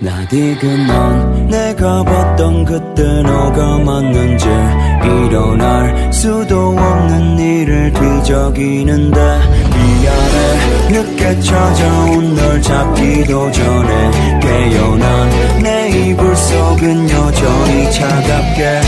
나디그 넌 내가 봤던 그때 너가 맞는지 일어날 수도 없는 일을 뒤적이는데 미안해 늦게 찾아온 널 잡기도 전에 깨어난 내 이불 속은 여전히 차갑게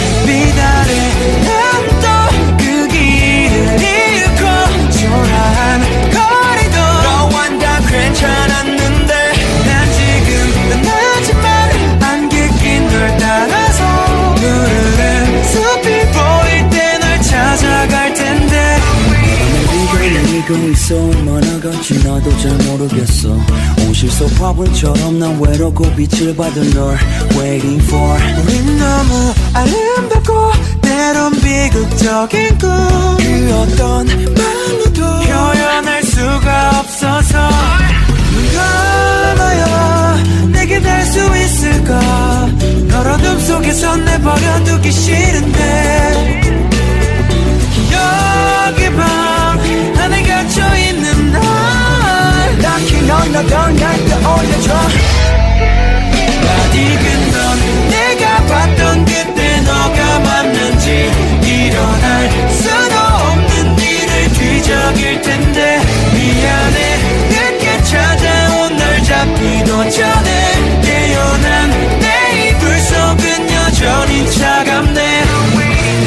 있어. 얼마나 간지 나도 잘 모르겠어. 온실 속 화분처럼 난 외롭고 빛을 받은 널 waiting for. 우린 너무 아름답고 때론 비극적인 꿈그 어떤 말로도 표현할 수가 없어서 눈 감아요? 내게 될수 있을까? 널 어둠 속에서 내버려두기 싫은데 잡기도 전에 깨어난 내 이불 속은 여전히 차갑네.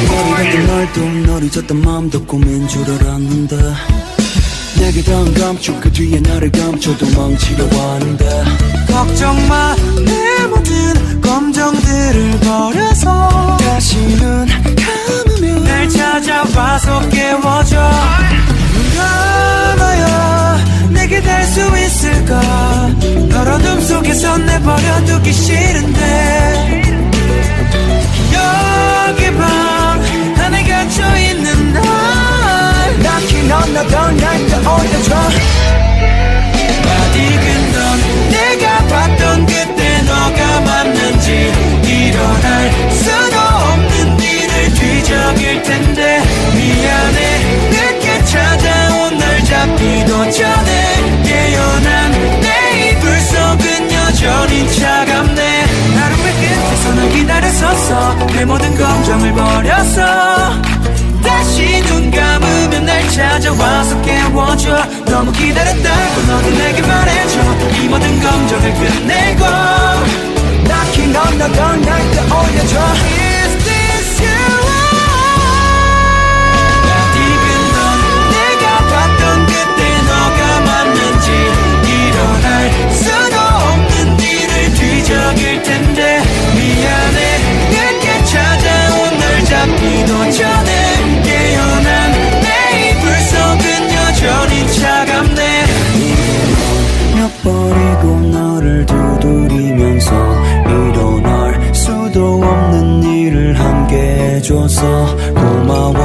머리 같은 날도 널 잊었던 마음도 꿈인 줄 알았는데 내게 단 감추 그 뒤에 나를 감춰 도 망치려 하는데 걱정 마내 모든 검정들을 버려 속에서 내버려두기 싫은데. 기억의 방 안에 갇혀있는 날. Knocking on the door 날 떠올려줘 기다렸었어. 내 모든 걱정을 버렸어. 다시 눈 감으면 날 찾아와서 깨워줘. 너무 기다렸다고 너도 내게 말해줘. 이 모든 감정을 끝내고 角色够吗？